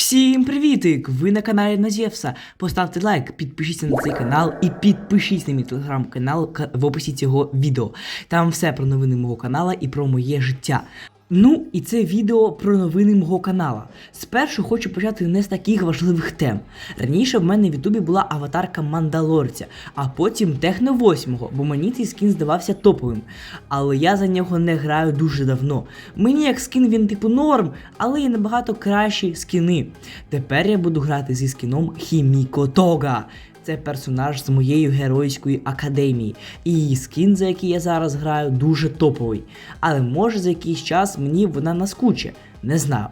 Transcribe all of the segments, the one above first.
Всім привітик! Ви на каналі Назєвса. Поставте лайк, підпишіться на цей канал і підпишіться на мій телеграм-канал в описі цього відео. Там все про новини мого канала і про моє життя. Ну і це відео про новини мого канала. Спершу хочу почати не з таких важливих тем. Раніше в мене в Ютубі була аватарка Мандалорця, а потім Техно 8, бо мені цей скін здавався топовим. Але я за нього не граю дуже давно. Мені як скін він типу норм, але є набагато кращі скіни. Тепер я буду грати зі скіном Хіміко Тога. Це персонаж з моєї геройської академії. І її скін, за який я зараз граю, дуже топовий. Але може за якийсь час мені вона наскуче. Не знаю.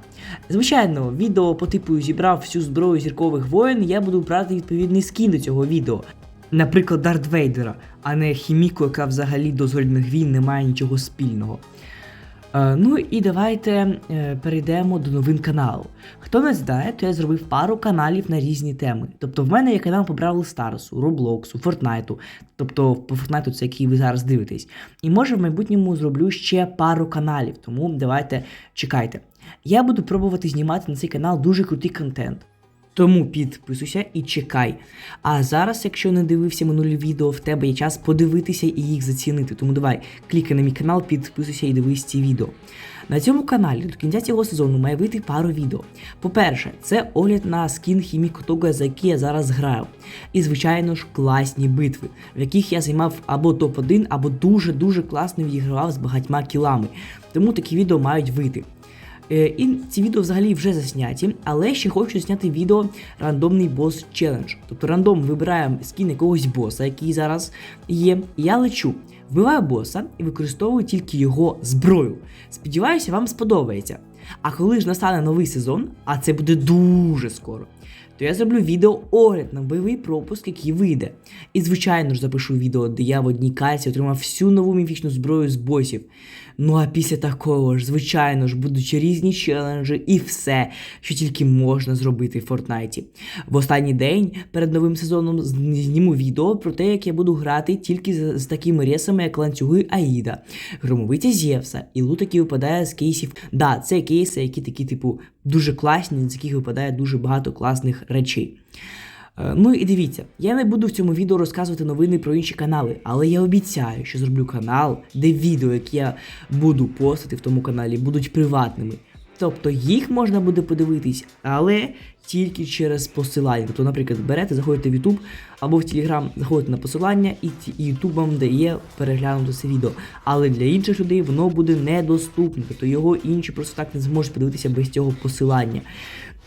Звичайно, відео по типу зібрав всю зброю зіркових воїн, я буду брати відповідний скін до цього відео. Наприклад, Дарт Вейдера, а не Хіміку, яка взагалі до зоряних війн не має нічого спільного. Е, ну і давайте е, перейдемо до новин каналу. Хто не знає, то я зробив пару каналів на різні теми. Тобто в мене є канал по Бравл Старсу, Роблоксу, Фортнайту, тобто по Фортнайту це який ви зараз дивитесь. І може в майбутньому зроблю ще пару каналів, тому давайте чекайте. Я буду пробувати знімати на цей канал дуже крутий контент. Тому підписуйся і чекай. А зараз, якщо не дивився минулі відео, в тебе є час подивитися і їх зацінити. Тому давай, клікай на мій канал, підписуйся і дивись ці відео. На цьому каналі до кінця цього сезону має вийти пару відео. По-перше, це огляд на скін Хіміко Тога, за який я зараз граю. І, звичайно ж, класні битви, в яких я займав або топ-1, або дуже-дуже класно відігравав з багатьма кілами. Тому такі відео мають вийти. Е, І ці відео взагалі вже засняті, але ще хочу зняти відео рандомний бос челендж. Тобто рандом вибираємо скін якогось боса, який зараз є. Я лечу, вбиваю боса і використовую тільки його зброю. Сподіваюся, вам сподобається. А коли ж настане новий сезон, а це буде дуже скоро, то я зроблю відео огляд на бойовий пропуск, який вийде. І, звичайно ж, запишу відео, де я в одній кальці отримав всю нову міфічну зброю з босів. Ну а після такого ж, звичайно ж, будуть різні челенджі і все, що тільки можна зробити в Фортнайті. В останній день перед новим сезоном зніму відео про те, як я буду грати тільки з, з такими ресами, як ланцюги Аїда, громовиця Зевса і лут, який випадає з кейсів. Да, це кейси, які такі, типу, дуже класні, з яких випадає дуже багато класних речей. Е, Ну і дивіться, я не буду в цьому відео розказувати новини про інші канали, але я обіцяю, що зроблю канал, де відео, які я буду постити в тому каналі, будуть приватними. Тобто їх можна буде подивитись, але тільки через посилання. Тобто, наприклад, берете, заходите в YouTube або в Telegram, заходите на посилання, і YouTube вам дає переглянути це відео. Але для інших людей воно буде недоступне, тобто його інші просто так не зможуть подивитися без цього посилання.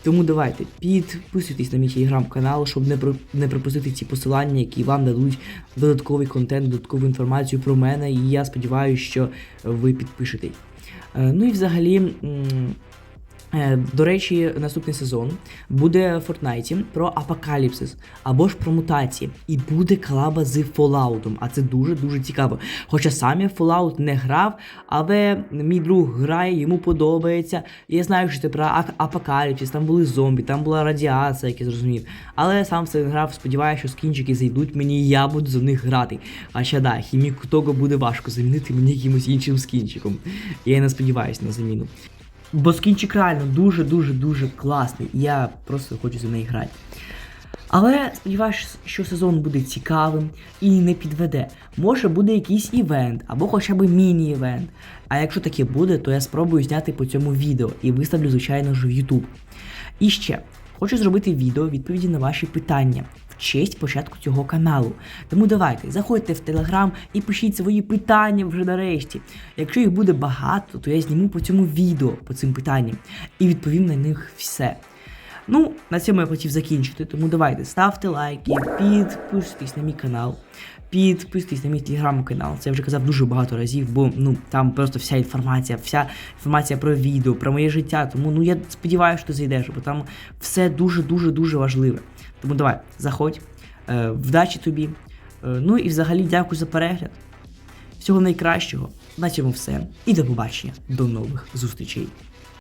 Тому давайте підписуйтесь на мій телеграм-канал, щоб не про не пропустити ці посилання, які вам дадуть додатковий контент, додаткову інформацію про мене. І я сподіваюся, що ви підпишетесь. Е, Ну і взагалі. Е, До речі, наступний сезон буде в Фортнайті про апокаліпсис або ж про мутації, і буде колаба з Fallout, а це дуже дуже цікаво. Хоча сам я Fallout не грав, але мій друг грає, йому подобається. Я знаю, що це про апокаліпсис, там були зомбі, там була радіація, як я зрозумів. Але сам в це грав, сподіваюся, що скінчики зайдуть мені, і я буду за них грати. А ще да, хіміку того буде важко замінити мені якимось іншим скінчиком. Я не сподіваюся на заміну. Бо скінчик реально дуже-дуже дуже класний. Я просто хочу за неї грати. Але сподіваюся, що сезон буде цікавим і не підведе. Може буде якийсь івент або хоча б міні-івент. А якщо таке буде, то я спробую зняти по цьому відео і виставлю, звичайно ж, в YouTube. І ще хочу зробити відео відповіді на ваші питання честь початку цього каналу. Тому давайте заходьте в Телеграм і пишіть свої питання вже нарешті. Якщо їх буде багато, то я зніму по цьому відео по цим питанням і відповім на них все. Ну, на цьому я хотів закінчити, тому давайте ставте лайки, підписуйтесь на мій канал, підписуйтесь на мій телеграм-канал. Це я вже казав дуже багато разів, бо ну там просто вся інформація, вся інформація про відео, про моє життя. Тому ну я сподіваюся, що ти зайдеш, бо там все дуже-дуже дуже важливе. Тому давай, заходь, е, вдачі тобі. Е, ну і взагалі дякую за перегляд. Всього найкращого. На цьому все. І до побачення. До нових зустрічей.